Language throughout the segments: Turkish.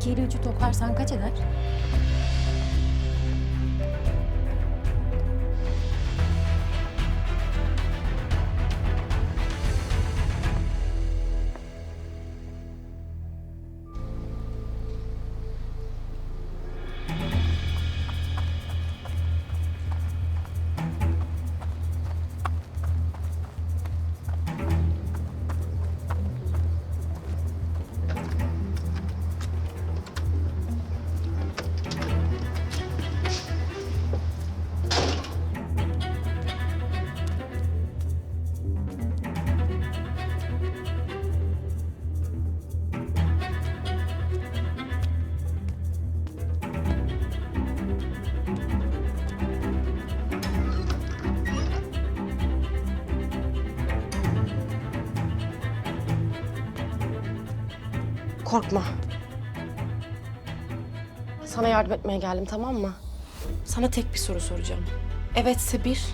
2 ile 3'ü toplarsan kaç eder? Korkma. Sana yardım etmeye geldim tamam mı? Sana tek bir soru soracağım. Evetse bir,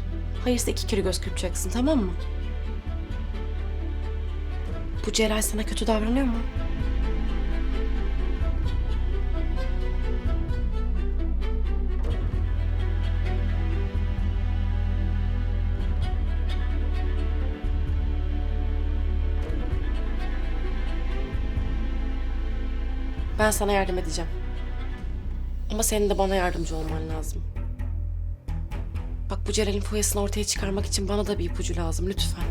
hayırsa iki kere göz kırpacaksın tamam mı? Bu Celal sana kötü davranıyor mu? Ben sana yardım edeceğim. Ama senin de bana yardımcı olman lazım. Bak bu Celal'in foyasını ortaya çıkarmak için bana da bir ipucu lazım lütfen.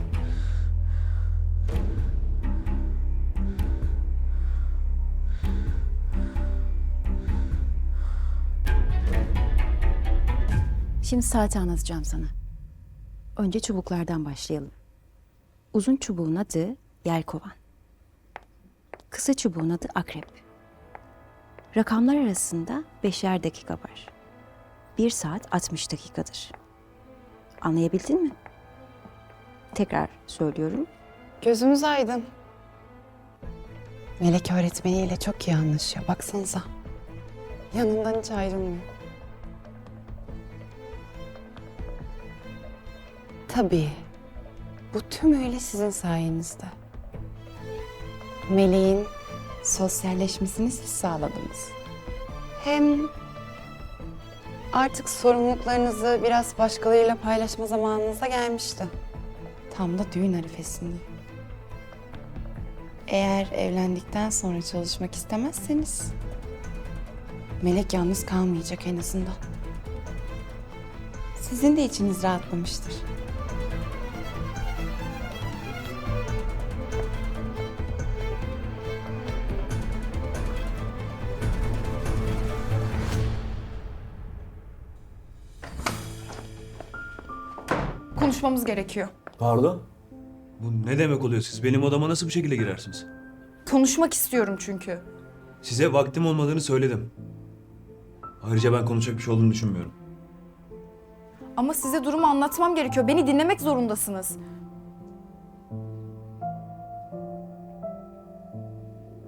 Şimdi saati anlatacağım sana. Önce çubuklardan başlayalım. Uzun çubuğun adı yelkovan. Kısa çubuğun adı akrep. Rakamlar arasında beşer dakika var. Bir saat 60 dakikadır. Anlayabildin mi? Tekrar söylüyorum. Gözümüz aydın. Melek öğretmeniyle çok iyi anlaşıyor. Baksanıza. Yanından hiç ayrılmıyor. Tabii. Bu tümüyle sizin sayenizde. Meleğin sosyalleşmesini siz sağladınız. Hem artık sorumluluklarınızı biraz başkalarıyla paylaşma zamanınız da gelmişti. Tam da düğün arifesinde. Eğer evlendikten sonra çalışmak istemezseniz Melek yalnız kalmayacak en azından. Sizin de içiniz rahatlamıştır. Konuşmamız gerekiyor. Pardon? Bu ne demek oluyor? Siz benim odama nasıl bir şekilde girersiniz? Konuşmak istiyorum çünkü. Size vaktim olmadığını söyledim. Ayrıca ben konuşacak bir şey olduğunu düşünmüyorum. Ama size durumu anlatmam gerekiyor. Beni dinlemek zorundasınız.